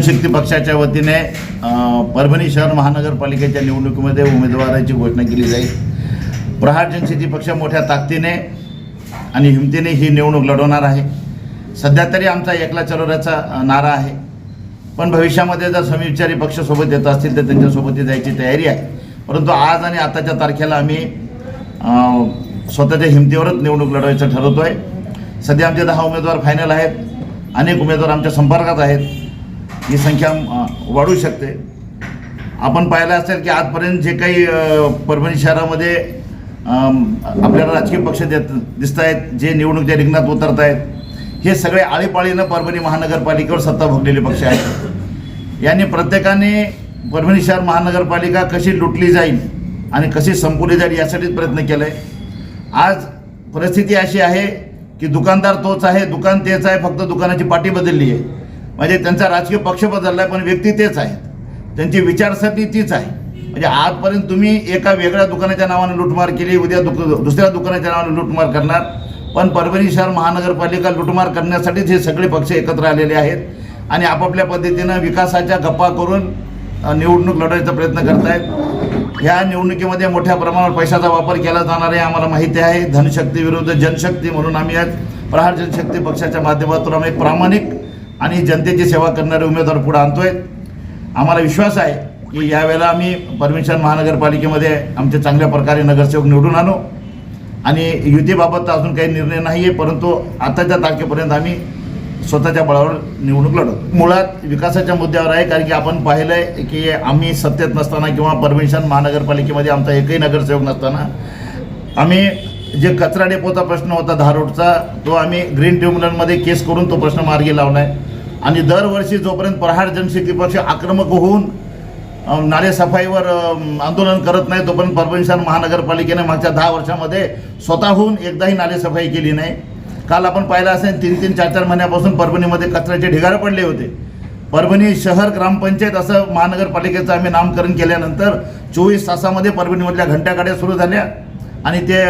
जनशक्ती पक्षाच्या वतीने परभणी शहर महानगरपालिकेच्या निवडणुकीमध्ये उमेदवाराची घोषणा केली जाईल. प्रहार जनशक्ती पक्ष मोठ्या ताकदीने आणि हिमतीने ही निवडणूक लढवणार आहे. सध्या तरी आमचा एकला चलोऱ्याचा नारा आहे. पण भविष्यामध्ये जर समविचारी पक्षासोबत येत असतील तर त्यांच्यासोबत जायची तयारी आहे. परंतु आज आणि आताच्या तारखेला आम्ही स्वतःच्या हिमतीवरच निवडणूक लढवायचं ठरवतो आहे सध्या आमचे दहा उमेदवार फायनल आहेत. अनेक उमेदवार आमच्या संपर्कात आहेत. ही संख्या वाढू शकते. आपण पाहिलं असेल की आजपर्यंत जे काही परभणी शहरामध्ये आपल्याला राजकीय पक्ष देत दिसत आहेत जे निवडणुकीच्या रिंगणात उतरत आहेत हे सगळे आळीपाळीनं परभणी महानगरपालिकेवर सत्ता भोगलेले पक्ष आहेत. यांनी प्रत्येकाने परभणी शहर महानगरपालिका कशी लुटली जाईल आणि कशी संपवली जाईल यासाठीच प्रयत्न केला आहे आज परिस्थिती अशी आहे की दुकानदार तोच आहे दुकान तेच आहे फक्त दुकानाची पाटी बदलली आहे. म्हणजे त्यांचा राजकीय पक्ष बदलला आहे पण व्यक्ती तेच आहेत. त्यांची विचारसरणी तीच आहे. म्हणजे आजपर्यंत तुम्ही एका वेगळ्या दुकानाच्या नावाने लुटमार केली उद्या दुक दुसऱ्या दुकानाच्या नावाने लुटमार करणार. पण परभणी शहर महानगरपालिका लुटमार करण्यासाठीच हे सगळे पक्ष एकत्र आलेले आहेत. आणि आपापल्या पद्धतीनं विकासाच्या गप्पा करून निवडणूक लढवायचा प्रयत्न करतायत. ह्या निवडणुकीमध्ये मोठ्या प्रमाणावर पैशाचा वापर केला जाणार आहे आम्हाला माहिती आहे. धनशक्ती विरुद्ध जनशक्ती म्हणून आम्ही आज प्रहार जनशक्ती पक्षाच्या माध्यमातून आम्ही प्रामाणिक आणि जनतेची सेवा करणारे उमेदवार पुढे आणतोय. आम्हाला विश्वास आहे की यावेळेला आम्ही परमिशन महानगरपालिकेमध्ये आमचे चांगल्या प्रकारे नगरसेवक निवडून आणू. आणि युतीबाबत अजून काही निर्णय नाही आहे परंतु आताच्या तारखेपर्यंत आम्ही स्वतःच्या बळावर निवडणूक लढवतो मुळात विकासाच्या मुद्द्यावर आहे कारण की आपण पाहिलं आहे की आम्ही सत्तेत नसताना किंवा परमिशन महानगरपालिकेमध्ये आमचा एकही नगरसेवक नसताना आम्ही जे कचरा डेपोचा प्रश्न होता धारोडचा तो आम्ही ग्रीन ट्रिब्युनलमध्ये केस करून तो प्रश्न मार्गी लावला आहे आणि दरवर्षी जोपर्यंत प्रहार जनशक्ती पक्ष आक्रमक होऊन नालेसफाईवर आंदोलन करत नाही तोपर्यंत परभणी शहर महानगरपालिकेने मागच्या दहा वर्षामध्ये स्वतःहून एकदाही नालेसफाई केली नाही. काल आपण पाहिलं असेल तीन तीन चार चार महिन्यापासून परभणीमध्ये कचऱ्याचे ढिगारे पडले होते. परभणी शहर ग्रामपंचायत असं महानगरपालिकेचं आम्ही नामकरण केल्यानंतर चोवीस तासामध्ये परभणीमधल्या घंट्यागाड्या सुरू झाल्या आणि ते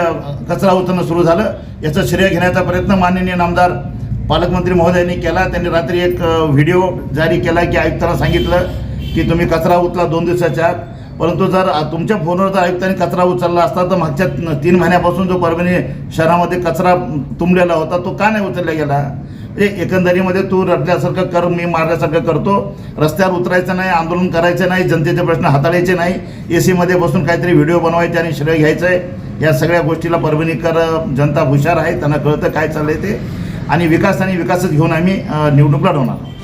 कचरा उतरणं सुरू झालं. याचं श्रेय घेण्याचा प्रयत्न माननीय नामदार पालकमंत्री महोदयांनी केला. त्यांनी रात्री एक व्हिडिओ जारी केला की आयुक्तांना सांगितलं की तुम्ही कचरा उचला दोन दिवसाच्या आत. परंतु जर तुमच्या फोनवर जर आयुक्तांनी कचरा उचलला असता तर मागच्या तीन महिन्यापासून जो परभणी शहरामध्ये कचरा तुंबलेला होता तो का नाही उचलला गेला? म्हणजे एकंदरीमध्ये तू रडल्यासारखं कर मी मारल्यासारखं करतो. रस्त्यावर उतरायचं नाही आंदोलन करायचं नाही जनतेचे प्रश्न हाताळायचे नाही. ए सीमध्ये बसून काहीतरी व्हिडिओ बनवायचे आणि श्रेय घ्यायचं आहे या सगळ्या गोष्टीला परभणीकर जनता हुशार आहे. त्यांना कळतं काय चाललंय ते. आणि विकास आणि विकासच घेऊन आम्ही निवडणूक लढवणार. आहोत